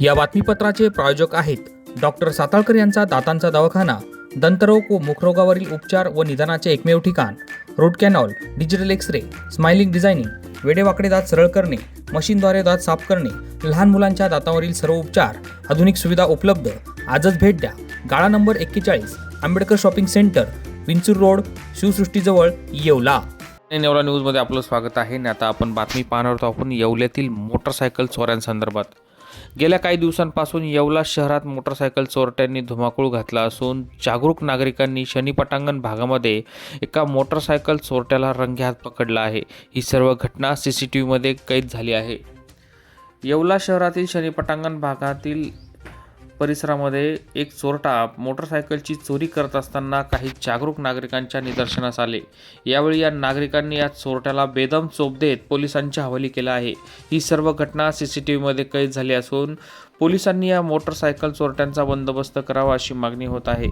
या बातमीपत्राचे प्रायोजक आहेत डॉक्टर साताळकर यांचा दातांचा दवाखाना दंतरोग व मुखरोगावरील उपचार व निदानाचे एकमेव ठिकाण root canal digital X ray smiling designing वेडेवाकडे दात सरळ करणे मशीनद्वारे दात साफ करणे लहान मुलांच्या दातावरील सर्व उपचार आधुनिक सुविधा उपलब्ध. आजच भेट द्या. गाळा नंबर एक्केचाळीस Ambedkar shopping centre Vinchur road शिवसृष्टीजवळ Yeola. नेवला न्यूजमध्ये आपलं स्वागत आहे. आणि आता आपण बातमी पाहणार आहोत आपण येवल्यातील मोटरसायकल चोऱ्यांसंदर्भात. गेल्या काही दिवसांपासून येवला शहरात मोटरसायकल चोरट्यांनी धुमाकूळ घातला असून जागरूक नागरिकांनी शनीपटांगण भागामध्ये एका मोटरसायकल चोरट्याला रंगेहात पकडला आहे. ही सर्व घटना सी सी टी व्हीमध्ये कैद झाली आहे. येवला शहरातील शनीपटांगण भागातील परिसरामध्ये एक चोरटा मोटरसायकलची चोरी करत असताना काही जागरूक नागरिकांच्या निदर्शनास आले. यावेळी या नागरिकांनी या चोरट्याला बेदम चोप देत पोलिसांच्या हवाली केला आहे. ही सर्व घटना सी सी टी व्हीमध्ये कैद झाली असून पोलिसांनी या मोटरसायकल चोरट्यांचा बंदोबस्त करावा अशी मागणी होत आहे.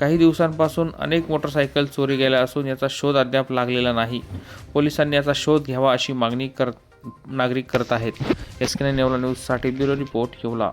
काही दिवसांपासून अनेक मोटरसायकल चोरी गेल्या असून याचा शोध अद्याप लागलेला नाही. पोलिसांनी याचा शोध घ्यावा अशी मागणी करत नागरिक करत आहेत. एस के नेवला न्यूजसाठी bureau report Yeola.